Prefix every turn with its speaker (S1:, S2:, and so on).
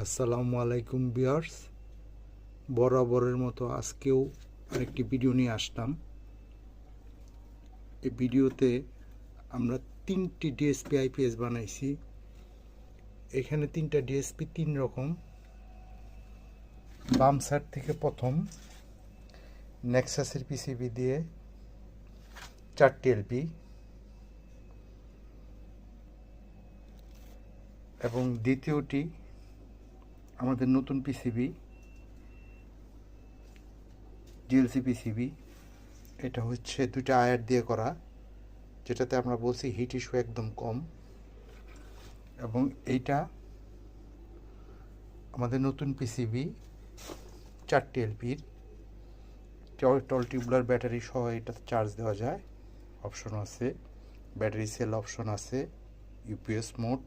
S1: আসসালামু আলাইকুম বিয়ার্স বরাবরের মতো আজকেও আরেকটি ভিডিও নিয়ে আসলাম। এই ভিডিওতে আমরা তিনটি ডিএসপি আইপিএস বানাইছি। এখানে তিনটা ডিএসপি তিন রকম। বাম সাইড থেকে প্রথম, নেক্সাসের পিসিবি দিয়ে চারটি এলপি এবং দ্বিতীয়টি আমাদের নতুন পিসিবি ডিএলসি পিসিবি এটা হচ্ছে দুটা আয়ার দিয়ে করা, যেটাতে আমরা বলছি হিট ইস্যু একদম কম। এবং এইটা আমাদের নতুন পিসিবি চারটি এলপির টল টিউবলার ব্যাটারি সহ এটাতে চার্জ দেওয়া যায়। অপশন আছে, ব্যাটারি সেল অপশন আছে ইউপিএস মোড